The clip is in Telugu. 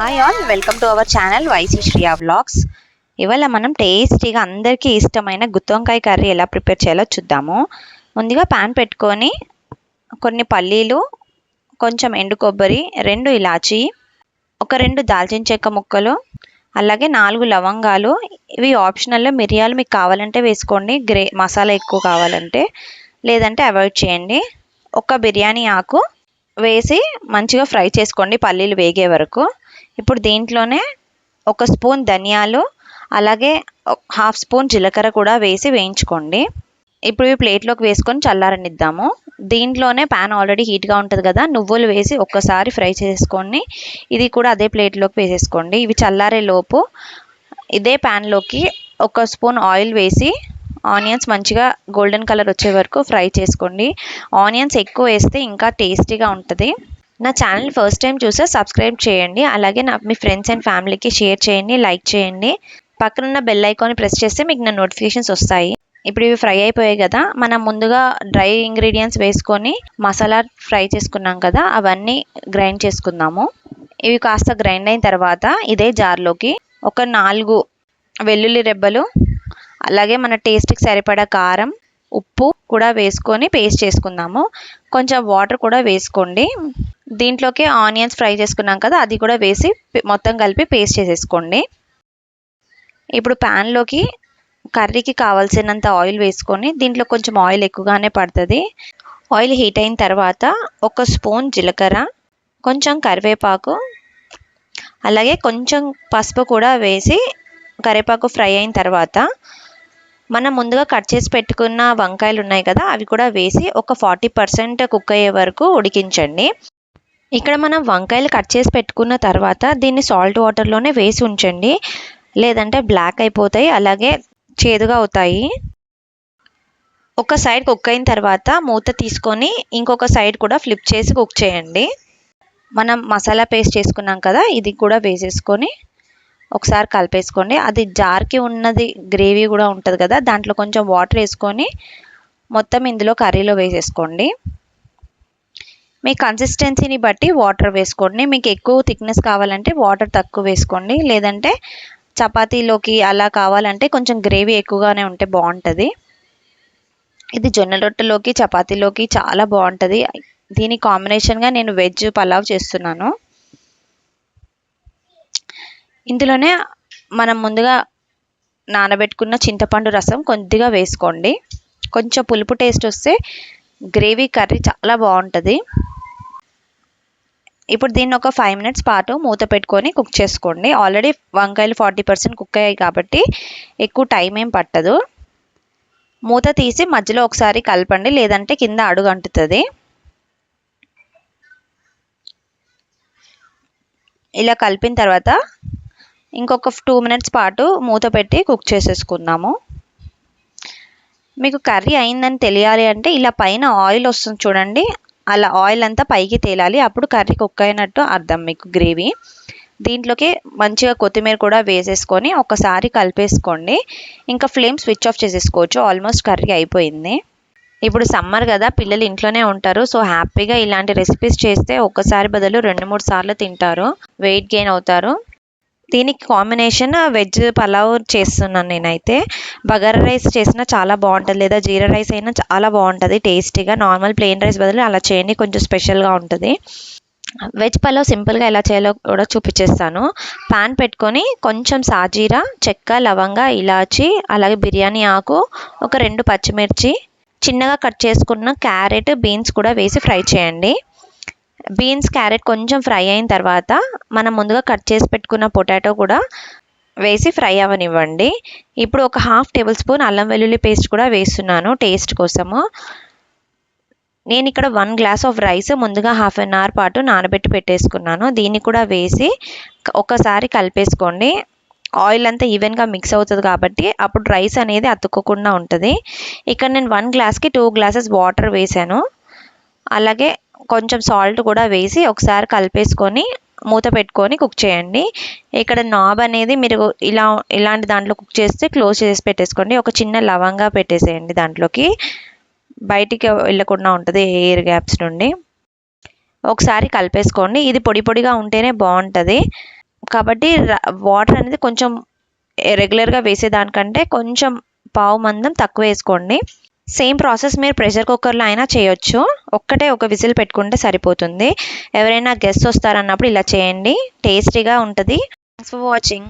Hi all welcome to our channel YC Shriya vlogs ఇవాళ మనం టేస్టీగా అందరికీ ఇష్టమైన గుత్తొంకాయ కర్రీ ఎలా ప్రిపేర్ చేయాలో చూద్దాము. ముందుగా ప్యాన్ పెట్టుకొని కొన్ని పల్లీలు కొంచెం ఎండు కొబ్బరి రెండు ఇలాచి ఒక రెండు దాల్చిన చెక్క ముక్కలు అలాగే నాలుగు లవంగాలు. ఇవి ఆప్షనల్లో మిరియాలు మీకు కావాలంటే వేసుకోండి గ్రే మసాలా ఎక్కువ కావాలంటే లేదంటే అవాయిడ్ చేయండి. ఒక బిర్యానీ ఆకు వేసి మంచిగా ఫ్రై చేసుకోండి పల్లీలు వేగే వరకు. ఇప్పుడు దీంట్లోనే ఒక స్పూన్ ధనియాలు అలాగే హాఫ్ స్పూన్ జీలకర్ర కూడా వేసి వేయించుకోండి. ఇప్పుడు ఇవి ప్లేట్లోకి వేసుకొని చల్లారనిద్దాము. దీంట్లోనే ప్యాన్ ఆల్రెడీ హీట్గా ఉంటుంది కదా నువ్వులు వేసి ఒక్కసారి ఫ్రై చేసుకొని ఇది కూడా అదే ప్లేట్లోకి వేసేసుకోండి. ఇవి చల్లారే లోపు ఇదే ప్యాన్లోకి ఒక స్పూన్ ఆయిల్ వేసి ఆనియన్స్ మంచిగా గోల్డెన్ కలర్ వచ్చే వరకు ఫ్రై చేసుకోండి. ఆనియన్స్ ఎక్కువ వేస్తే ఇంకా టేస్టీగా ఉంటుంది. నా ఛానల్ ఫస్ట్ టైం చూసే సబ్స్క్రైబ్ చేయండి. అలాగే నా మీ ఫ్రెండ్స్ అండ్ ఫ్యామిలీకి షేర్ చేయండి లైక్ చేయండి. పక్కనున్న బెల్ ఐకాన్ ప్రెస్ చేస్తే మీకు నా నోటిఫికేషన్స్ వస్తాయి. ఇప్పుడు ఇవి ఫ్రై అయిపోయాయి కదా మనం ముందుగా డ్రై ఇంగ్రీడియంట్స్ వేసుకొని మసాలా ఫ్రై చేసుకున్నాం కదా అవన్నీ గ్రైండ్ చేసుకుందాము. ఇవి కాస్త గ్రైండ్ అయిన తర్వాత ఇదే జార్లోకి ఒక నాలుగు వెల్లుల్లి రెబ్బలు అలాగే మన టేస్ట్కి సరిపడా కారం ఉప్పు కూడా వేసుకొని పేస్ట్ చేసుకుందాము. కొంచెం వాటర్ కూడా వేసుకోండి. దీంట్లోకి ఆనియన్స్ ఫ్రై చేసుకున్నాం కదా అది కూడా వేసి మొత్తం కలిపి పేస్ట్ చేసేసుకోండి. ఇప్పుడు ప్యాన్లోకి కర్రీకి కావాల్సినంత ఆయిల్ వేసుకొని దీంట్లో కొంచెం ఆయిల్ ఎక్కువగానే పడుతుంది. ఆయిల్ హీట్ అయిన తర్వాత ఒక స్పూన్ జీలకర్ర కొంచెం కరివేపాకు అలాగే కొంచెం పసుపు కూడా వేసి కరివేపాకు ఫ్రై అయిన తర్వాత మనం ముందుగా కట్ చేసి పెట్టుకున్న వంకాయలు ఉన్నాయి కదా అవి కూడా వేసి ఒక ఫార్టీ పర్సెంట్ కుక్ అయ్యే వరకు ఉడికించండి. ఇక్కడ మనం వంకాయలు కట్ చేసి పెట్టుకున్న తర్వాత దీన్ని సాల్ట్ వాటర్లోనే వేసి ఉంచండి. లేదంటే బ్లాక్ అయిపోతాయి అలాగే చేదుగా అవుతాయి. ఒక సైడ్ కుక్ అయిన తర్వాత మూత తీసుకొని ఇంకొక సైడ్ కూడా ఫ్లిప్ చేసి కుక్ చేయండి. మనం మసాలా పేస్ట్ చేసుకున్నాం కదా ఇది కూడా వేసేసుకొని ఒకసారి కలిపేసుకోండి. అది జార్కి ఉన్నది గ్రేవీ కూడా ఉంటుంది కదా దాంట్లో కొంచెం వాటర్ వేసుకొని మొత్తం ఇందులో కర్రీలో వేసేసుకోండి. మీ కన్సిస్టెన్సీని బట్టి వాటర్ వేసుకోండి. మీకు ఎక్కువ థిక్నెస్ కావాలంటే వాటర్ తక్కువ వేసుకోండి. లేదంటే చపాతీలోకి అలా కావాలంటే కొంచెం గ్రేవీ ఎక్కువగానే ఉంటే బాగుంటుంది. ఇది జొన్న రొట్టెలోకి చపాతీలోకి చాలా బాగుంటుంది. దీని కాంబినేషన్గా నేను వెజ్ పలావ్ చేస్తున్నాను. ఇందులోనే మనం ముందుగా నానబెట్టుకున్న చింతపండు రసం కొద్దిగా వేసుకోండి. కొంచెం పులుపు టేస్ట్ వస్తే గ్రేవీ కర్రీ చాలా బాగుంటుంది. ఇప్పుడు దీన్ని ఒక ఫైవ్ మినిట్స్ పాటు మూత పెట్టుకొని కుక్ చేసుకోండి. ఆల్రెడీ వంకాయలు ఫార్టీ పర్సెంట్ కుక్ అయ్యాయి కాబట్టి ఎక్కువ టైం ఏం పట్టదు. మూత తీసి మధ్యలో ఒకసారి కలపండి. లేదంటే కింద అడుగు అంటుతుంది. ఇలా కలిపిన తర్వాత ఇంకొక టూ మినిట్స్ పాటు మూత పెట్టి కుక్ చేసేసుకుందాము. మీకు కర్రీ అయిందని తెలియాలి అంటే ఇలా పైన ఆయిల్ వస్తుంది చూడండి. అలా ఆయిల్ అంతా పైకి తేలాలి. అప్పుడు కర్రీ కుక్ అయినట్టు అర్థం మీకు గ్రేవీ. దీంట్లోకి మంచిగా కొత్తిమీర కూడా వేసేసుకొని ఒకసారి కలిపేసుకోండి. ఇంకా ఫ్లేమ్ స్విచ్ ఆఫ్ చేసేసుకోవచ్చు. ఆల్మోస్ట్ కర్రీ అయిపోయింది. ఇప్పుడు సమ్మర్ కదా పిల్లలు ఇంట్లోనే ఉంటారు. సో హ్యాపీగా ఇలాంటి రెసిపీస్ చేస్తే ఒక్కసారి బదులు రెండు మూడు సార్లు తింటారు. వెయిట్ గెయిన్ అవుతారు. దీనికి కాంబినేషన్ వెజ్ పలావ్ చేస్తున్నాను నేనైతే. బగారా రైస్ చేసినా చాలా బాగుంటుంది లేదా జీరా రైస్ అయినా చాలా బాగుంటుంది టేస్టీగా నార్మల్ ప్లెయిన్ రైస్ బదులు అలా చేయండి కొంచెం స్పెషల్గా ఉంటుంది. వెజ్ పలావ్ సింపుల్గా ఎలా చేయాలో కూడా చూపించేస్తాను పాన్ పెట్టుకొని కొంచెం సాజీరా చెక్క లవంగ ఇలాచి అలాగే బిర్యానీ ఆకు ఒక రెండు పచ్చిమిర్చి చిన్నగా కట్ చేసుకున్న క్యారెట్ బీన్స్ కూడా వేసి ఫ్రై చేయండి. బీన్స్ క్యారెట్ కొంచెం ఫ్రై అయిన తర్వాత మనం ముందుగా కట్ చేసి పెట్టుకున్న పొటాటో కూడా వేసి ఫ్రై అవ్వనివ్వండి ఇప్పుడు ఒక హాఫ్ టేబుల్ స్పూన్ అల్లం వెల్లుల్లి పేస్ట్ కూడా వేస్తున్నాను టేస్ట్ కోసము. నేను ఇక్కడ వన్ గ్లాస్ ఆఫ్ రైస్ ముందుగా హాఫ్ అన్ అవర్ పాటు నానబెట్టి పెట్టేసుకున్నాను. దీన్ని కూడా వేసి ఒకసారి కలిపేసుకోండి. ఆయిల్ అంతా ఈవెన్గా మిక్స్ అవుతుంది కాబట్టి అప్పుడు రైస్ అనేది అతుక్కోకుండా ఉంటుంది. ఇక్కడ నేను వన్ గ్లాస్కి టూ గ్లాసెస్ వాటర్ వేసాను. అలాగే కొంచెం సాల్ట్ కూడా వేసి ఒకసారి కలిపేసుకొని మూత పెట్టుకొని కుక్ చేయండి. ఇక్కడ నాబ్ అనేది మీరు ఇలా ఇలాంటి దాంట్లో కుక్ చేస్తే క్లోజ్ చేసి పెట్టేసుకోండి. ఒక చిన్న లవంగా పెట్టేసేయండి దాంట్లోకి. బయటికి వెళ్ళకుండా ఉంటుంది ఎయిర్ గ్యాప్స్ నుండి. ఒకసారి కలిపేసుకోండి. ఇది పొడి పొడిగా ఉంటేనే బాగుంటుంది. కాబట్టి వాటర్ అనేది కొంచెం రెగ్యులర్గా వేసేదానికంటే కొంచెం పావు మందం తక్కువ వేసుకోండి. సేమ్ ప్రాసెస్ మీరు ప్రెషర్ కుక్కర్లో అయినా చేయొచ్చు. ఒక్కటే ఒక విజిల్ పెట్టుకుంటే సరిపోతుంది. ఎవరైనా గెస్ట్ వస్తారన్నప్పుడు ఇలా చేయండి. టేస్టీగా ఉంటుంది. Thanks for watching